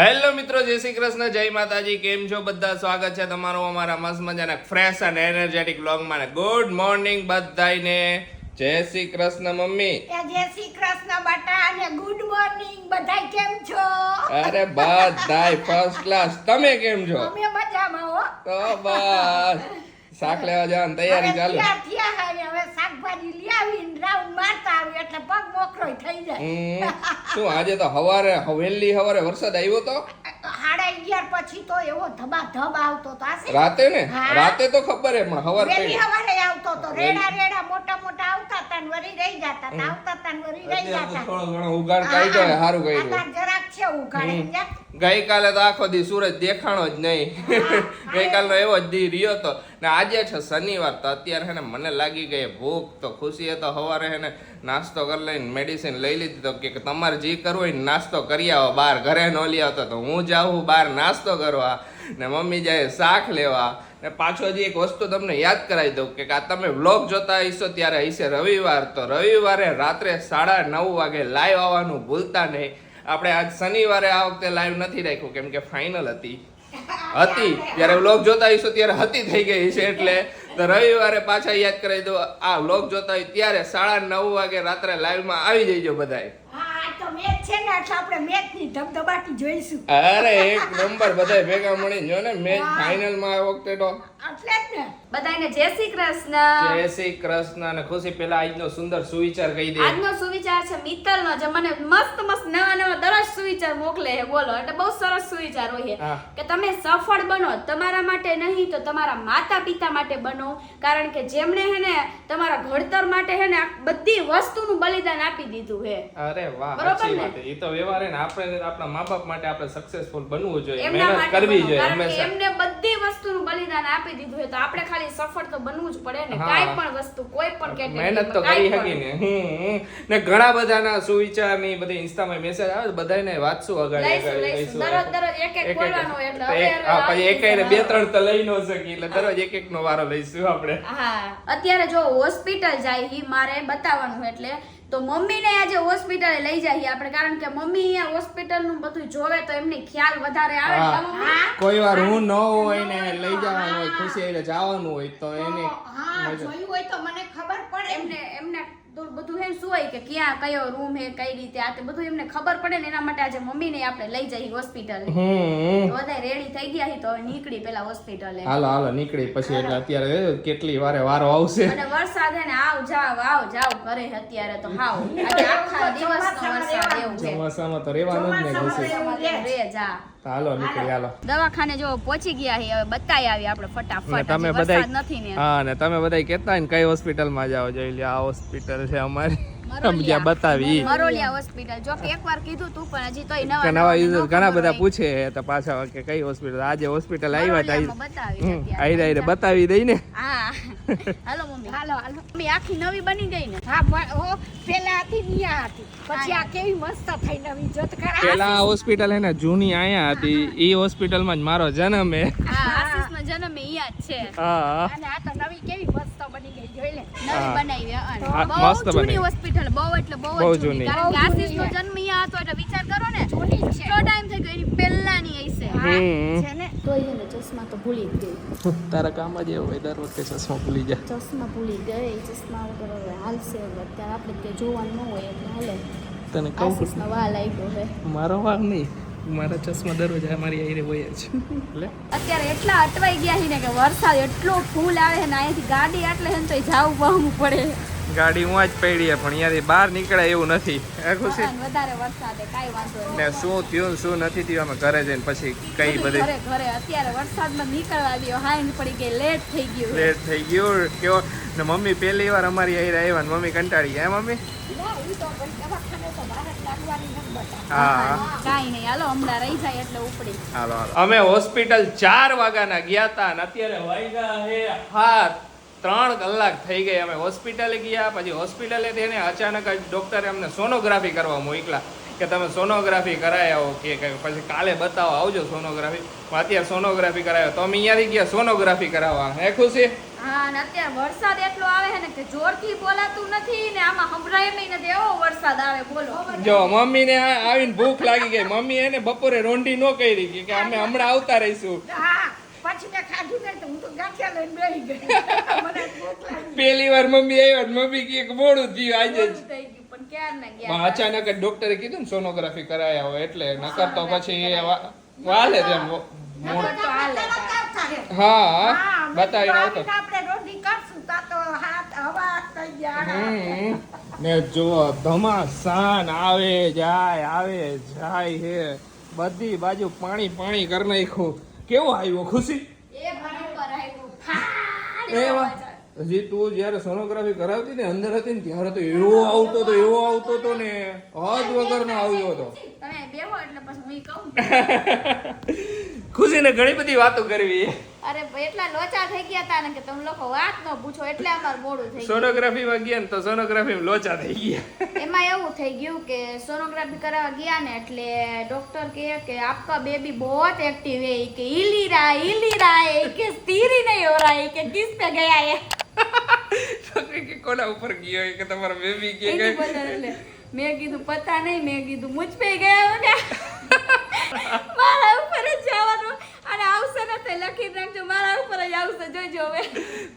Hello મિત્રો જય શ્રી કૃષ્ણ જય માતાજી કેમ છો બધા? સ્વાગત છે તમારું અમારા મસ્ત મજાના ફ્રેશ અને એનર્જેટિક બ્લોગમાં ગુડ મોર્નિંગ બધાને જય શ્રી કૃષ્ણ મમ્મી. જય શ્રી કૃષ્ણ બટા અને ગુડ મોર્નિંગ બધા કેમ છો? અરે બધાય ફર્સ્ટ ક્લાસ તમે કેમ છો? અમે મજામાં હો. તો બસ. શાક લેવા જવાની તૈયારી ચાલુ. હવે શાકભાજી લઈ આવીને રાઉન્ડ મારતા આવી એટલે પગ મોકરો થઈ જાય. શું આજે તો હવારે હવેલી હવારે વરસાદ આવ્યો તો? સાડા અગિયાર પછી તો એવો ધબા ધબ આવતો તો રાતે ને? રાતે તો ખબર હે પણ હવાર હવારે આવતો તો રેડા. રેડા મોટા મોટા આવતા તા ને વળી રહી જાતા તા આવતા તા ને વળી રહી જાતા. થોડો ઘણો ઉગાડ કાઈ ગયો સારું કર્યું. આમાં જરાક છે. જા. ગઈકાલે તો આખો દી સૂરજ દેખાણો જ નહીં. ગઈકાલનો એવો જ દી રહ્યો તો. ને આજે છે શનિવાર તો અત્યારે હે ને મને લાગી ગઈ ભૂખ તો ખુશીએ તો સવારે હે ને નાસ્તો કરી લઈને મેડિસિન લઈ લીધી તો કે તમારે જે કરવું હોય ને નાસ્તો કરી આવો બહાર ઘરે ન લઈ આવતો તો હું જાઉં બહાર નાસ્તો કરવા. ને મમ્મી જાય શાક લેવા. ને પાછો હજી એક વસ્તુ તમને યાદ કરાવી દઉં કે આ તમે વ્લોગ જોતા હશો ત્યારે હશે રવિવાર. તો રવિવારે રાત્રે સાડા નવ વાગે લાઈવ આવવાનું ભૂલતા નહીં. આપણે આજ શનિવારે આ વખતે લાઈવ નથી રાખ્યું, કેમ કે ફાઇનલ હતી. હતી. જ્યારે વ્લોગ જોતા હશો ત્યારે હતી થઈ ગઈ છે એટલે. તો રવિવારે પાછા યાદ કરાવી દો આ વ્લોગ જોતા હોય ત્યારે સાડા નવ વાગે રાત્રે લાઈવમાં આવી જઈજો મેચ છે ને એટલે આપણે મેચની ધબધબાટી જોઈશું. અરે એક નંબર બધાય ભેગા મળી જો ને મેચ ફાઇનલમાં આ વખતે તો. એટલે જ ને. બધાને જય શ્રી કૃષ્ણ. જય શ્રી કૃષ્ણ અને ખુશી પેલા આજનો સુંદર સુવિચાર કહી દે. આજનો સુવિચાર છે મિત્તલનો જે મને મસ્ત મસ્ત નવા નવા દરરોજ સુવિચાર મોકલે છે બોલો. એટલે બહુ સરસ સુવિચાર હોય છે. કે તમે સફળ બનો તમારા માટે નહીં તો તમારા માતા પિતા માટે બનો. કારણ કે જેમણે હે ને તમારા ઘડતર માટે હે ને બધી વસ્તુનું બલિદાન આપી દીધું છે. અરે વાહ બરોબર ને? એ તો વ્યવહાર ને આપણે આપણા મા બાપ માટે આપણે સક્સેસફુલ બનવું જોઈએ મહેનત કરવી જોઈએ હંમેશા. એમને બધી વસ્તુનું બલિદાન આપી દીધું તો આપણે ખાલી સફળ તો બનવું જ પડે ને કાઈ પણ વસ્તુ કોઈ પણ મહેનત તો કરી કાંઈ ને. હમ. ને ઘણા બધાના સુવિચારની બધી ઇન્સ્ટામાં મેસેજ આવે બધાને વાંચશું. લઈશું. દરરોજ દરરોજ એક એક ખોલવાનો એટલે હવે એક- હા, આવી બે ત્રણ તો લઈ ન શકી એટલે દરરોજ એક એક નો વારો લઈશું આપણે. હા. અત્યારે જો હોસ્પિટલ જાય ઈ મારે બતાવવાનું એટલે તો મમ્મીને આજે હોસ્પિટલે લઈ જઈએ આપણે કારણ કે મમ્મી અહીંયા હોસ્પિટલનું બધું જોવે તો એમની ખ્યાલ વધારે આવે? કોઈ વાર હું. ન હોય ને લઈ જવાનું હોય ખુશી એટલે જવાનું હોય તો એને હા જોયું હોય તો મને ખબર પડે. એમને એમને તો બધું એમ શું હોય કે ક્યાં કયો રૂમ હે કઈ રીતે આ તે બધું એમને ખબર પડે ને એના માટે આજે મમ્મીને આપણે લઈ જઈએ હોસ્પિટલ બધા રેડી થઈ ગયા તો હવે નીકળી પેલા હોસ્પિટલે હાલો હાલો નીકળી. પછી એટલે અત્યારે કેટલી વારે વારો આવશે? અને વરસાદ હે ને આવ જાવ આવ જાવ કરે અત્યારે તો હાવ. આજે આખા દિવસનો વરસાદ એવું છે. ચોમાસામાં તો રહેવાનું જ ને રે જા. હાલો નીકળી હાલો. દવાખાને જો પહોંચી ગયા છે હવે બતાઈ આવી આપણે ફટાફટ. તમે બધા નથી ને. હા ને તમે બધા કહેતા હોય ને કઈ હોસ્પિટલમાં જાઓ જોઈ લે આ હોસ્પિટલ છે અમારી. અમે બતાવી. મરોલિયા હોસ્પિટલ. જો કે એકવાર કીધું તું પણ હજી તોય નવા નવા નવા યુઝર ઘણા બધા પૂછે તો પાછા કે કઈ હોસ્પિટલ? આજે હોસ્પિટલ આવ્યા તા અત્યારે. આઈ બતાવી દઈ ને. હા. હાલો મમ્મી. હાલો હાલો. મમ્મી આખી નવી બની ગઈ ને? હા મ- હો પેલા હતી નિયા હતી. પછી આ કેવી મસ્ત થઈ નવી. જોત ખરા પેલા હોસ્પિટલ હે ને જૂની આયા હતી. ઈ હોસ્પિટલમાં જ મારો જન્મ હે. હા આશીષનો જન્મ અહીંયા જ છે. હા. અને આ તો નવી કેવી જોઈ લે. નવી બનાવી અને બહુ જૂની હોસ્પિટલ બહુ એટલે બહુ બહુ જૂની. જૂની. કારણ કે બહુ આશીષનો જન્મ અહીંયા હતો એટલે વિચાર કરો ને. જૂની છે. કેટલો ટાઈમ થઈ ગયો એની પહેલાની હશે છે. ને? તોય છે ચશ્મા તો ભૂલી જ ગઈ. તારા કામ જ એવું હોય દર વખતે ચશ્મા ભૂલી જાય ચશ્મા ભૂલી ગઈ ચશ્મા વગર હવે હાલશે અત્યારે આપણે કે જોવાનું ન હોય એટલે હાલે. તને કહું આશીષનો વાલ આવ્યો છે. મારો વાગ નહીં. મારા ચશ્મા દરરોજ મારી આઈરે હોય જ. એટલે અત્યારે એટલા અટવાઈ ગયા છે ને કે વરસાદ એટલો ફૂલ આવે છે ને અહીંથી ગાડી આટલે છે તો જાવું બહુ પડે. ગાડી હું જ પડી પણ અહીંયાથી બહાર નીકળે એવું નથી. એ ખુશી? વધારે વરસાદે કાંઈ વાંધો ને શું થયું શું નથી થયું અમે ઘરે જઈને પછી કઈ બધું ઘરે. ઘરે અત્યારે વરસાદમાં નીકળવા દ્યો હાઈન પડી ગઈ લેટ થઈ ગયું. લેટ થઈ ગયું. કેવો ને મમ્મી પહેલી વાર અમારી આઈ આવ્યા ને મમ્મી કંટાળી ગયા હે મમ્મી? અમે હોસ્પિટલ ચાર વાગ્યાના ગયા હતા અને અત્યારે વાગ્યા છે હાથ ત્રણ કલાક થઈ ગઈ અમે હોસ્પિટલે ગયા પછી હોસ્પિટલે થઈને અચાનક જ ડોક્ટરે અમને સોનોગ્રાફી કરવા મોકલા કે તમે સોનોગ્રાફી કરાવી આવો કે કંઈ. પછી કાલે બતાવો આવજો સોનોગ્રાફી. અત્યારે સોનોગ્રાફી કરાવ્યો તો અમે અહીંયાથી ગયા સોનોગ્રાફી કરાવવા. હે ખુશી? હા અને અત્યારે વરસાદ એટલો આવે છે ને કે જોરથી બોલાતું નથી ને આમાં સંભળાય નહીં નથી એવો વરસાદ આવે બોલો. જો મમ્મી ને આવીને ભૂખ લાગી ગઈ. મમ્મી એને બપોરે રોંડી નો કરી કે કે અમે હમણાં આવતા રહીશું. હા પછી મેં ખાધું નહીં તો હું તો ગાંઠિયા લઈને બેહી ગઈ. મને ભૂખ લાગી પહેલી વાર મમ્મી આવ્યા મમ્મી કે કે મોડું થયું આજે જ. ના અચાનક જ ડોક્ટરે કીધું ને સોનોગ્રાફી કરાયા હોય એટલે નકર તો પછી વાલે તેમ. હા. બતાવીને આવતો આપણે રોટલી કરશું તા તો હાથ હવા થઈ ગયા હમ. ને જો ધમાસાન આવે જાય આવે જાય હે. બધી બાજુ પાણી પાણી કરી નાખ્યું. કેવો આવ્યો? ખુશી? એ આવ્યું. હજી તું જયારે સોનોગ્રાફી કરાવતી ને અંદર હતી ને ત્યારે તો એવો આવતો તો એવો આવતો હતો ને હદ વગર નો આવ્યો હતો તમે બેહો એટલે પછી હું કહું. ખુશીને ઘણી બધી વાતો કરવી. અરે એટલા લોચા થઈ ગયા તા ને કે તમે લોકો વાત ન પૂછો એટલે અમાર મોડું થઈ સોનોગ્રાફી માં ગયા ને તો સોનોગ્રાફી માં લોચા થઈ ગયા. એમાં એવું થઈ ગયું કે સોનોગ્રાફી કરાવવા ગયા ને એટલે ડોક્ટર કહે કે આપકા બેબી બહોત એક્ટિવ હે કે ઈલીરા ઈલીરા હિલી હે કે સ્થિર નહીં नहीं हो रहा કે કિસ पे ગયા હે. ડોક્ટર કે કોના ઉપર ગયો કે તમારો બેબી કે મેં કીધું પતા નહીં મેં કીધું મુજ પે ગયા હોગા જ આવશે જોજો હવે.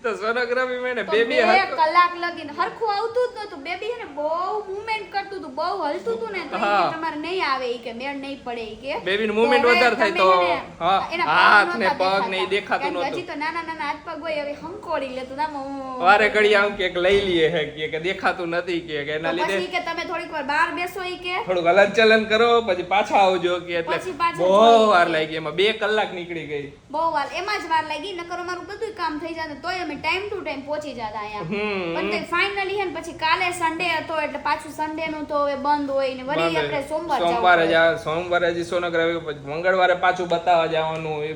તો સોનોગ્રાફી માં ને તો બેબી બે કલાક લગીન હરખું આવતું જ નતું બેબી હે ને બહુ મૂવમેન્ટ કરતું હતું બહુ હલતું હતું ને તો. તમારે નહીં આવે ઈ કે મેળ નહીં પડે ઈ કે. બેબી નું મૂવમેન્ટ વધારે થાય તો, હા, હાથ ને પગ ને દેખાતું. નતું હજી તો નાના નાના હાથ પગ હોય હવે હંકોડી લેતું આમ હું- વારે ઘડી આમ કે લઈ લઈએ હે કે કે દેખાતું નથી કે કે એના લીધે પછી કે તમે થોડીક વાર બહાર બેસો ઈ કે. થોડું હલન ચલન કરો પછી પાછા આવજો કે એટલે બહુ વાર. લાગી એમાં બે કલાક નીકળી ગઈ. બહુ વાર એમાં જ વાર લાગી નકર અમારું બધું કામ થઈ જાત તોય અમે ટાઈમ ટુ ટાઈમ પહોંચી જતા અહીંયા. પણ તે ફાઇનલી હે ને પછી કાલે સન્ડે હતો એટલે પાછું સન્ડે નું તો હવે બંધ હોય ને વળી આપણે સોમવાર સોમવારે. જા સોમવારે હજી સોનગર મંગળવારે પાછું બતાવવા જવાનું એ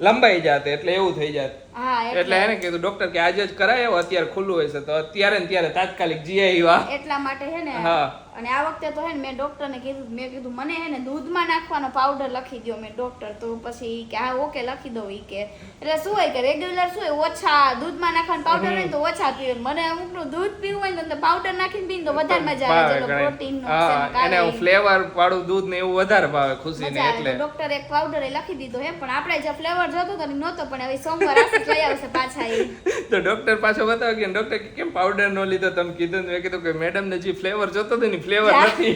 લંબાઈ જાતે એટલે એવું થઈ જાત એટલે એને કીધું ડોક્ટર કે આજે જ કરાય અત્યારે ખુલ્લું હશે. તો અત્યારે ને ત્યારે તાત્કાલિક જી આવ્યા એટલા માટે હે ને? હા. અને આ વખતે તો હે ને મેં ડોક્ટરને કીધું મેં કીધું મને હે ને દૂધમાં નાખવાનો પાવડર લખી દ્યો મેં ડોક્ટર. તો પછી કે હા ઓકે લખી દો ઈ કે એટલે શું હોય કે રેગ્યુલર શું હોય? ઓછા દૂધમાં નાખવાનો પાવડર હોય ને તો ઓછા પીવે. મને અમુકનું દૂધ પીવું હોય તો પાવડર નાખીને પીને તો વધારે મજા આવે. પ્રોટીન નો એને ફ્લેવર વાળું દૂધ ને એવું વધારે ભાવે ખુશી ને એટલે. ડોક્ટર એક પાવડર એ લખી દીધો હે પણ આપણે જે ફ્લેવર જોતો તો નહોતો પણ હવે સોમવાર લઈ આવશે પાછા ઈ. તો ડોક્ટર પાછો બતાવે કે ડોક્ટર કે કેમ પાવડર નો લીધો? તમે કીધું ને મેં કીધું કે મેડમ ને જે ફ્લેવર જોતો હતો ને ફ્લેવર. નથી.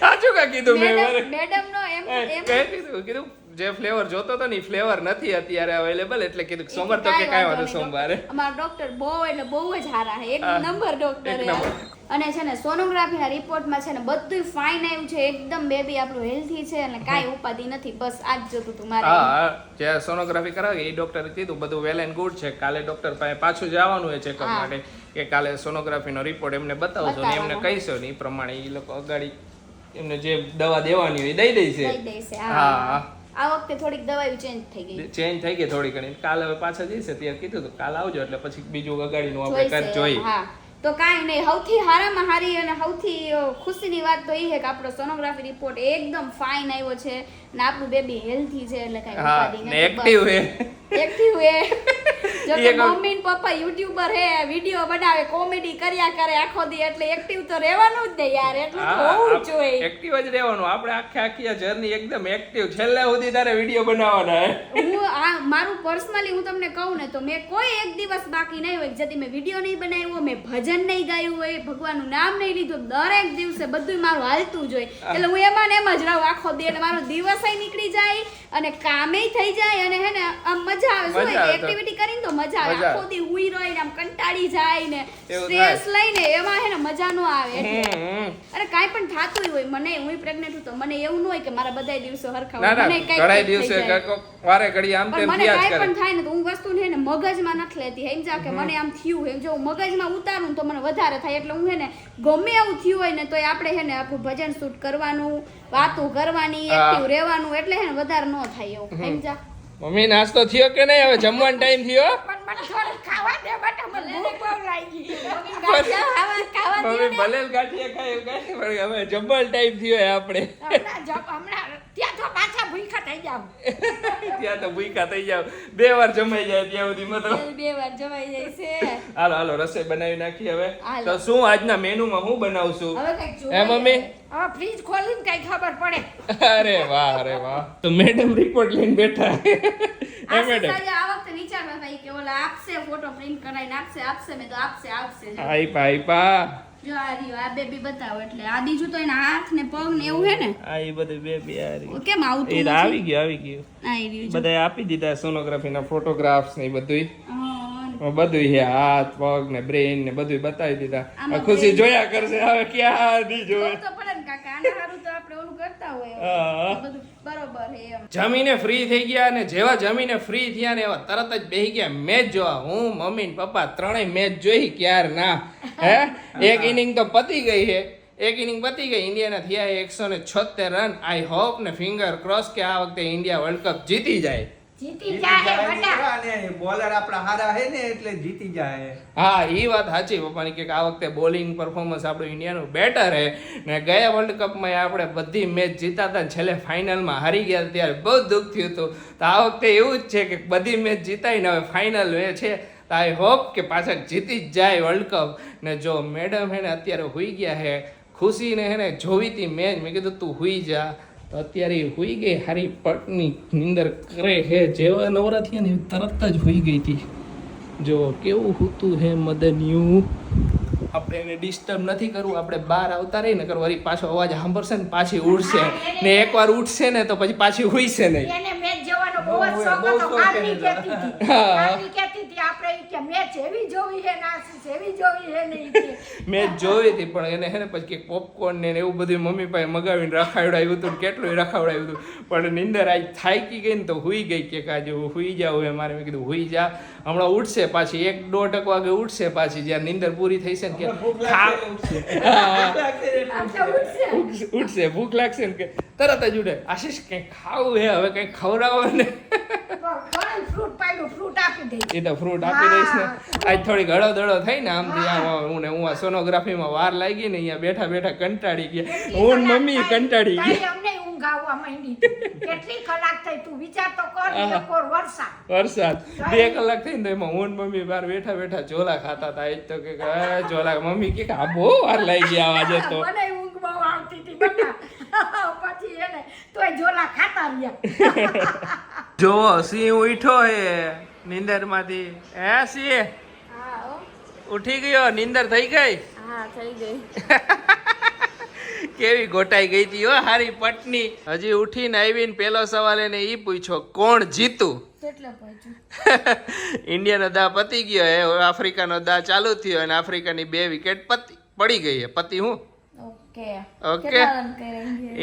સાચું કા કીધું મેં? મેડમ નો એમ એમ કીધું કીધું જે ફ્લેવર જોતો હતો ને ફ્લેવર નથી અત્યારે અવેલેબલ એટલે કીધું સોમવાર તો કે કાંઈ વાંધો સોમવારે. અમારા ડોક્ટર બહુ એટલે બહુ જ હારા છે. એક નંબર ડોક્ટર છે અને છે ને સોનોગ્રાફીના રિપોર્ટમાં છે ને બધું ફાઇન આવ્યું છે. એકદમ બેબી આપણું હેલ્ધી છે અને કાંઈ ઉપાધિ નથી. બસ આ જ જોતું હતું મારે. હા જે સોનોગ્રાફી કરાવી એ ડોક્ટરે કીધું બધું વેલ એન્ડ ગુડ છે. કાલે ડોક્ટર પાસે પાછું જવાનું હોય ચેકઅપ માટે. કે કાલે સોનોગ્રાફીનો રિપોર્ટ એમને બતાવજો ને એમને. કહીશો ને એ પ્રમાણે એ લોકો અગાડી એમને જે દવા દેવાની હોય એ દઈ દઈશે દઈ હા. હા હા. આ વખતે થોડીક દવાઈ ચેન્જ થઈ ગઈ. ચેન્જ થઈ ગઈ થોડી ઘણી. કાલ હવે પાછા જઈશે ત્યાં કીધું તો કાલ આવજો એટલે પછી બીજું અગાડીનું આપણે. કરી જોઈએ. હા. તો કાંઈ નહીં સૌથી હારામાં હારી અને સૌથી ખુશીની વાત તો એ છે કે આપણો સોનોગ્રાફી રિપોર્ટ એકદમ ફાઇન આવ્યો છે ને આપણું બેબી હેલ્ધી છે એટલે કાંઈ એક્ટિવ. એક્ટિવ એક- મમ્મી પપ્પા યુટ્યુબર હે વીડિયો બનાવે કોમેડી કર્યા કરે આખો દી એટલે એક્ટિવ તો રહેવાનું જ ને યાર એટલું તો હોવું જોઈએ. એક્ટિવ જ રહેવાનું. આપણે આખે આખી આ જર્ની એકદમ એક્ટિવ છેલ્લે સુધી તારે વીડિયો બનાવવાના હે. હું આ મારું પર્સનલી હું તમને કહું ને તો મેં કોઈ એક દિવસ બાકી નહીં હોય. જતી મેં વીડિયો નહીં બનાવ્યો મેં ભજન નહીં ગાયું હોય ભગવાનનું નામ નહીં લીધું દરેક દિવસે બધું મારું હાલતું જોઈએ એટલે હું એમાં ને એમ જ રહું આખો દી એટલે મારો દિવસ નીકળી જાય અને કામે થઈ જાય અને હે ને આમ મજા આવે. શું મજા આવે કરીને તો મજા આવે. આખો દી ઉઈ રહીને આમ કંટાળી જાય ને સ્ટ્રેસ લઈને એમાં હે ને મજા ન આવે. અરે કાઈ પણ થાતું હોય મને હું પ્રેગ્નન્ટ તો મને એવું ન હોય કે મારા બધા દિવસો હરખા હોય ના મને ઘણા કંઈક દિવસે વારે ઘડી આમ તેમ મને જ કાંઈ પણ થાય ને તો હું વસ્તુ ને મગજમાં નથી લેતી. સમજા કે મને આમ થયું એમ જો મગજમાં ઉતારું તો મને વધારે થાય. એટલે હું હે ને ગમે એવું થયું હોય ને તો આપણે હે ને આપણું ભજન શૂટ કરવાનું વાતો કરવાની. એક્ટિવ રહેવાનું એટલે હે ને વધારે ન થાય એવું. સમજા મમ્મી નાસ્તો થયો કે નહીં? હવે જમવાનો ટાઈમ થયો? પણ મને થોડું ખાવા દે બેટા મને ભૂખ બહુ લાગી. ગાંઠિયા ખાવા ખાવા દ્યો મમ્મી ભલે ગાંઠિયા ખાય હવે જમવાનો ટાઈમ થયો હે આપણે. હમણાં ત્યાં તો પાછા ભૂખા થઈ જાવ. ત્યાં તો ભૂખા થઈ જાવ. બે વાર જમાઈ જાય ત્યાં સુધી મતલબ. બે વાર જમાઈ જાય છે. હાલો હાલો રસોઈ બનાવી નાખી હવે. તો શું આજના મેનુમાં હું બનાવશું? હે મમ્મી? હવે ફ્રીજ ખોલીને કઈ ખબર પડે. અરે વાહ અરે વાહ. તો મેડમ રિપોર્ટ લઈને બેઠા. હે મેડમ આ વખતે વિચારતા થાય કે ઓલા આપશે ફોટો પ્રિન્ટ કરાવીને આપશે આપશે મેં તો આપશે આપશે. આઈપા આઈપા જો આ રહ્યો આ બેબી બતાવો એટલે. આ બીજું તો એના હાથ ને પગ ને એવું હે ને? આ એ બધું બે બે આ રહ્યું. કેમ આવતું એ આવી ગયું આવી ગયું. આ ઈ રહ્યું જો. આપી દીધા સોનોગ્રાફીના ફોટોગ્રાફ્સ ને એ બધું છે હાથ પગ ને બ્રેઇન ને બધું બતાવી દીધા. ખુશી જોયા કરશે હવે ક્યાં દી જોવે? તો પડે ને કાકા આના હારું તો આપણે ઓલું કરતા હોય બધું બરોબર હે એમ. જમીને ફ્રી થઈ ગયા અને જેવા જમીને ફ્રી થયા ને એવા તરત જ બેહી ગયા. મેચ જોવા હું મમ્મી ને પપ્પા ત્રણેય મેચ જોઈ ક્યાર ના. હે? એક ઇનિંગ તો પતી ગઈ છે. એક ઇનિંગ પતી ગઈ. ઇન્ડિયાના થયા એકસો ને છોતેર રન. આઈ હોપ ને ફિંગર ક્રોસ કે આ વખતે ઇન્ડિયા વર્લ્ડ કપ જીતી જાય. જીતી બોલર આપણા હારા હે ને એટલે જીતી જાય. હા એ વાત સાચી પપ્પાની કે આ વખતે બોલિંગ પરફોર્મન્સ આપણું ઇન્ડિયાનું બેટર હે. ને ગયા વર્લ્ડ કપમાં આપણે બધી મેચ જીતા હતા છેલ્લે ફાઇનલમાં હારી ગયા ત્યારે બહુ દુઃખ થયું હતું. તો આ વખતે એવું જ છે કે બધી મેચ જીતાઈને હવે ફાઇનલ છે. તો આઈ હોપ કે પાછા જીતી જ જાય વર્લ્ડ કપ ને જો મેડમ હે ને અત્યારે હોઈ ગયા હે ખુશીને હે ને જોવી હતી મેચ મેં કીધું તું હોઈ જા. તો અત્યારે હોઈ ગઈ હારી પટની નિંદર કરે હે. જેવા નવરા થયા ને તરત જ હોઈ ગઈ હતી જો કેવું હોતું હે મદનિયું. આપણે એને ડિસ્ટર્બ નથી કરવું. આપણે બહાર આવતા રહીને ને વળી પાછો અવાજ સાંભળશે ને પાછી ઉઠશે ને એકવાર ઉઠશે ને તો પછી પાછી હુઈશે નહીં. એને બહુ જ શોખ હતો. શોખ કહેતી હતી. હા. કહેતી હતી આપણે ઈ કે મેચ એવી જોવી છે ને એવી જોવી છે ને ઈ કે. મેં જોઈ હતી પણ એને હે ને પછી કે પોપકોર્ન ને એવું બધું મમ્મી પાસે મગાવીને રખાવડાવ્યું હતું કેટલું રખાવડાવ્યું હતું. પણ નિંદર આજ થાકી ગઈ ને તો હુઈ ગઈ કે કાજે હું હુઈ જાઉં એ મારે મેં કીધું હુઈ જા. હમણાં ઉઠશે પાછી એક દોઢ વાગે ઉઠશે પાછી જ્યારે નિંદર પૂરી થઈ છે ને કે ઉઠશે. ભૂખ લાગશે ને કે તરત જ ઉડે. આશીષ કંઈક ખાવું હે? હવે કંઈક ખવડાવો ને? એ તો ફ્રૂટ આપી દઈશ ને. આજ થોડી ગળો દળો થઈ ને આમ હું. ને હું આ સોનોગ્રાફીમાં વાર લાગી ને અહીંયા બેઠા બેઠા કંટાળી ગયા. હું મમ્મી કંટાળી ગયા. વરસાદ. બે કલાક થઈ ને એમાં હું મમ્મી બહાર બેઠા બેઠા ઝોલા ખાતા હતા. એ તો કે "આ ઝોલા. મમ્મી કે આ બહુ વાર લાગી ગયા આજે તો. મને ઊંઘ બહુ આવતી હતી બેટા પછી એને તોય જોલા ખાતા રહ્યા. જો સિંહ ઉઠો હે નીંદરમાંથી. હે સિંહ? ઉઠી ગયો નિંદર થઈ ગઈ? હા થઈ ગઈ. કેવી ગોટાઈ ગઈ હતી હો હારી પટની. હજી ઉઠીને આવીને પેલો સવાલ એને ઈ પૂછ્યો કોણ જીતું? ઇન્ડિયાનો દા પતી ગયો હે આફ્રિકાનો દા ચાલુ થયો અને આફ્રિકાની બે વિકેટ પતી પડી ગઈ હે. પતિ હું? ઓકે.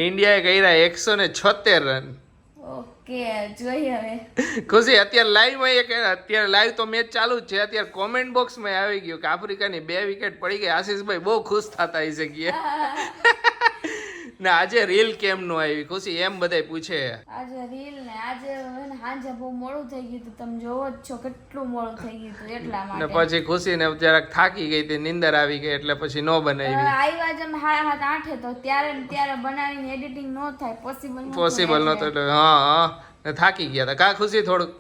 ઇન્ડિયાએ? કર્યા એકસો ને છોતેર રન. ઓકે જોઈએ હવે. ખુશી અત્યારે લાઈવમાં એક અત્યારે લાઈવ તો મેચ ચાલુ જ છે. અત્યારે કોમેન્ટ બોક્સમાં આવી ગયું કે આફ્રિકાની બે વિકેટ પડી ગઈ. આશીષભાઈ બહુ ખુશ થતા હશે કે. ને આજે રીલ કેમ નો આવી? ખુશી એમ બધાય પૂછે. આજે રીલ ને આજે હે ને સાંજે બહુ મોડું થઈ ગયું હતું. તમે જોવો જ છો કેટલું મોડું થઈ ગયું હતું એટલા ને પછી ખુશી ને જરાક થાકી ગઈ હતી નીંદર આવી ગઈ એટલે પછી નો બનાવી. આવ્યા જ અમે હાથ આઠે તો ત્યારે ને ત્યારે બનાવીને એડિટિંગ નો થાય પોસિબલ પોસિબલ નતો એટલે. હા હા ને થાકી ગયા હતા. કા ખુશી થોડુંક?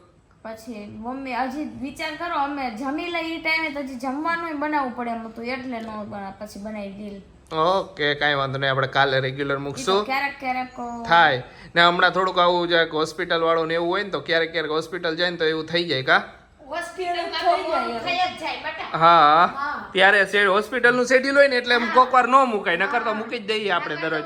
પછી મમ્મી હજી વિચાર કરો અમે જમી લઈ એ ટાઈમે તો હજી જમવાનું બનાવવું પડે એમ હતું એટલે ન પછી બનાવી દીલ ઓકે કાંઈ વાંધો નહીં આપણે કાલે રેગ્યુલર મૂકશું. ક્યારેક ક્યારેક થાય. ને હમણાં થોડુંક આવું જરાક હોસ્પિટલ વાળું ને એવું હોય ને તો ક્યારેક ક્યારેક હોસ્પિટલ જાય ને તો એવું થઈ જાય કા? હા. હા. ત્યારે હોસ્પિટલ હોસ્પિટલનું શેડ્યુલ હોય ને એટલે કોક વાર ન મુકાય નકર તો મૂકી જ દઈએ આપણે દરરોજ.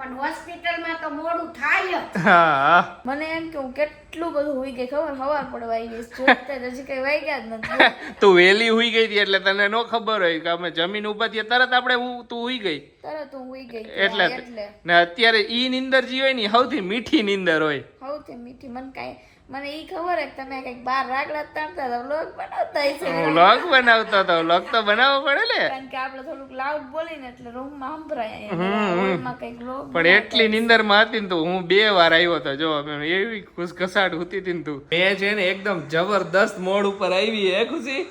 પણ હોસ્પિટલમાં તો મોડું થાય હા. મને એમ કે હું કેટલું બધું હોઈ ગઈ ખબર? હવાર પડવાઈ ગઈ. જોતે જ હજી કઈ વાગ્યા જ નથી. તું વેલી હુઈ ગઈ હતી એટલે તને નો ખબર હોય કે અમે જમીન ઊભા થયા. તરત આપણે હું- તું હુઈ ગઈ. તરત હું હોઈ ગઈ. એટલે એટલે. ને અત્યારે ઈ નીંદર જે હોય ને સૌથી મીઠી નીંદર હોય. સૌથી મીઠી. મને કાંઈ મને ઈ ખબર હે કે તમે કંઈક બાર રાગડા તળતા હતા વ્લોગ બનાવતા હશો. વ્લોગ બનાવતો હતો વ્લોગ તો બનાવવો પડે ને. કારણ કે આપણે થોડુંક લાઉડ બોલીને એટલે રૂમમાં સંભળાય હોલમાં કંઈક વ્લોગ પણ એટલી નિંદરમાં હતી ને તો હું બે વાર આવ્યો હતો જો મેં એવી ખુશખસાટ હોતી હતી ને તું. મેં છે ને એકદમ જબરદસ્ત મોડ ઉપર આવી હે ખુશી?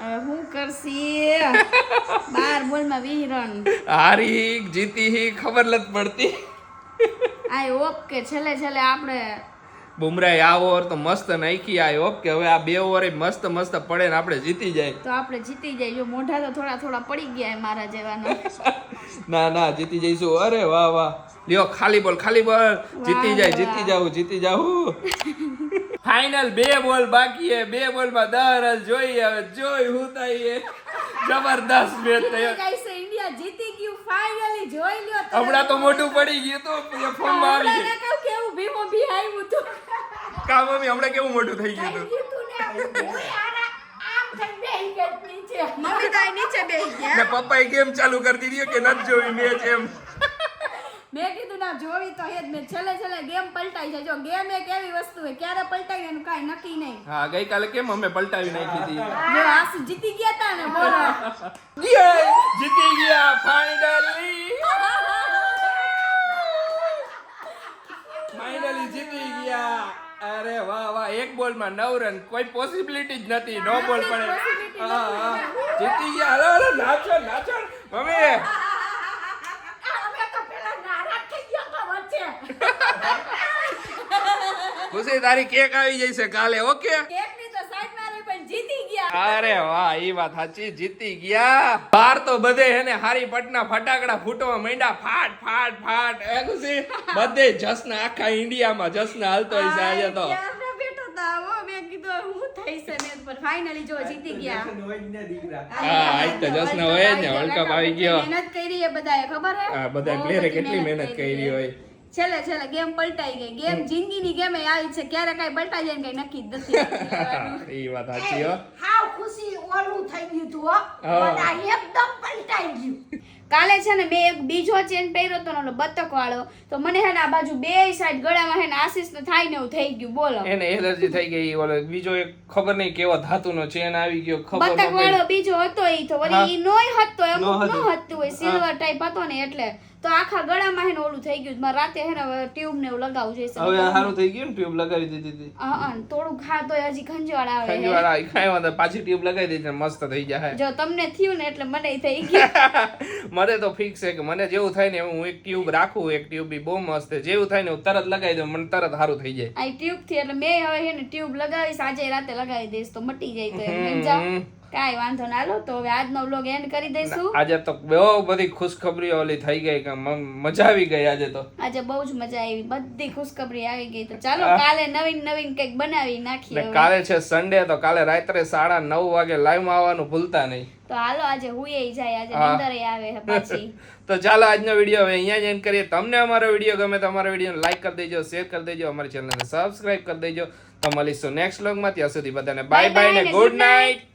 હવે હું કરશી? બાર બોલમાં વિહરણ. હારી જીતી હી ખબર નથી પડતી. આ ઓપ કે છેલ્લે છેલ્લે આપણે બુમરાહ આ ઓવર તો મસ્ત નાખી આય હોપ કે હવે આ બે ઓવર મસ્ત મસ્ત પડે ને આપણે જીતી જાય. તો આપણે જીતી જાય. જો મોઢા તો થોડા થોડા પડી ગયા મારા જેવાના. ના ના જીતી જઈશું. અરે વાહ વાહ. લ્યો ખાલી બોલ ખાલી બોલ. જીતી જાય જીતી જાવ જીતી જાવ ફાઇનલ બે બોલ બાકી હે. બે બોલમાં દસ રન જોઈ હવે જોઈ હું થાય એ. જબરદસ્ત મેચ થયો. ગાઈસ ઇન્ડિયા જીતી ગયું ફાઇનલી જોઈ લ્યો હમણાં તો મોટું પડી ગયું તો ફોનમાં આવી ગયું. કહું કેવું ભીમો ભી હતું તો. કા મમ્મી હમણાં કેવું મોટું થઈ ગયું હતું? મમ્મી તો નીચે બેહી ગયા. ને પપ્પાએ ગેમ ચાલુ કરી દીધી કે નથી જોઈ મેચ એમ? મેં કીધું ના જોવી તો હેજ મેં છેલ્લે છેલ્લે ગેમ પલટાઈ છે જો ગેમ એક એવી વસ્તુ હોય ક્યારે પલટાઈ એનું કાંઈ નક્કી નહીં. હા ગઈકાલે કેમ અમે પલટાવી નાખી હતી? જો આસુ જીતી ગયા તા ને બોલો! જીતી ગયા ફાઇનલી ફાઇનલી જીતી ગયા. અરે વાહ વાહ એક બોલમાં નવ રન. કોઈ પોસિબિલિટી જ નથી નો બોલ પડે. હા હા. જીતી ગયા. હલો હલો નાચો નાચો. મમ્મી અમે તો પેલા નારાજ થઈ ગયા તો વચ્ચે ખુશી તારી કેક આવી જશે કાલે ઓકે? કેકની તો સાઈડ મારી પણ જીતી ગયા. અરે વાહ ઈ વાત સાચી જીતી ગયા. બાર તો બધે હે ને હારી પટના ફટાકડા ફૂટવા માંડ્યા. ફાટ ફાટ ફાટ. એ ખુશી? બધે જશ્ન આખા ઇન્ડિયામાં જશ્ન હાલતો હશે આજે તો. એ કેટલી મહેનત કરી હોય. છેલ્લે છેલ્લે ગેમ પલટાઈ ગઈ. ગેમ જિંદગીની ગેમ આવી છે. ક્યારે કઈ પલટાઈ જાય ને કઈ નક્કી જ નથી એ વાત સાચી હો. હાવ ખુશી ઓલું થઈ ગયું તું હો. બધા એકદમ પલટાઈ ગયું. કાલે છે ને મેં એક બીજો ચેન પહેર્યો હતો ને બતક વાળો. તો મને હે ને આ બાજુ બે સાઈડ ગળામાં હે ને આશીષ ને થાય ને એવું થઈ ગયું. બોલો. એને એલર્જી થઈ ગઈ ઓલો બીજો એક ખબર નહીં કેવો ધાતુનો ચેન આવી ગયો ખબર બતક વાળો બીજો હતો ઈ તો વળી ઈ નોય હતો એમ નો નો હતું હોય સિલ્વર ટાઈપ હતો ને એટલે. તો આખા ગળામાં હે ઓલું થઈ ગયું મારે રાતે હે ને ટ્યુબ ને એવું લગાવું છે. હવે સારું થઈ ગયું ને ટ્યુબ લગાવી દીધી હતી. હા થોડું ખા તો હજી ખંજવાળ આવે. ખંજવાળા ઈ ખાય વાંધો પાછી ટ્યુબ લગાવી દીધી મસ્ત થઈ જાય. જો તમને થયું ને એટલે મને થઈ ગયું. મને તો ફિક્સ છે કે મને જેવું થાય ને હું એક ટ્યુબ રાખું એક ટ્યુબ બી બહુ મસ્ત છે. જેવું થાય ને હું તરત લગાવી દઉં મને તરત સારું થઈ જાય. આ ટ્યુબથી એટલે મેં હવે હે ને ટ્યુબ લગાવીશ આજે રાતે લગાવી દઈશ તો મટી જાય તો. કાંઈ વાંધો ના લો તો હવે આજનો વ્લોગ એન્ડ કરી દઈશું. આજે તો બહુ બધી ખુશખબરીઓ ઓલી થઈ ગઈ કે મજા આવી ગઈ આજે તો. આજે બહુ જ મજા આવી બધી ખુશખબરી આવી ગઈ તો ચાલો કાલે નવીન નવીન કંઈક બનાવી નાખીએ કાલે છે સન્ડે તો કાલે રાત્રે સાડા નવ વાગે લાઈવમાં આવવાનું ભૂલતા નહીં. તો હાલો આજે હુઈ જાય આજે હા. આવે પાછી. તો ચાલો આજનો વીડિયો હવે અહીંયા જ એન્ડ કરીએ. તમને અમારો વીડિયો ગમે તો અમારો વીડિયો લાઈક કરી દેજો શેર કરી દેજો અમારી ચેનલને સબસ્ક્રાઇબ કરી દેજો. તો મળીશું નેક્સ્ટ વ્લોગમાં ત્યાં સુધી બધાને બાય બાય ને ગુડ નાઇટ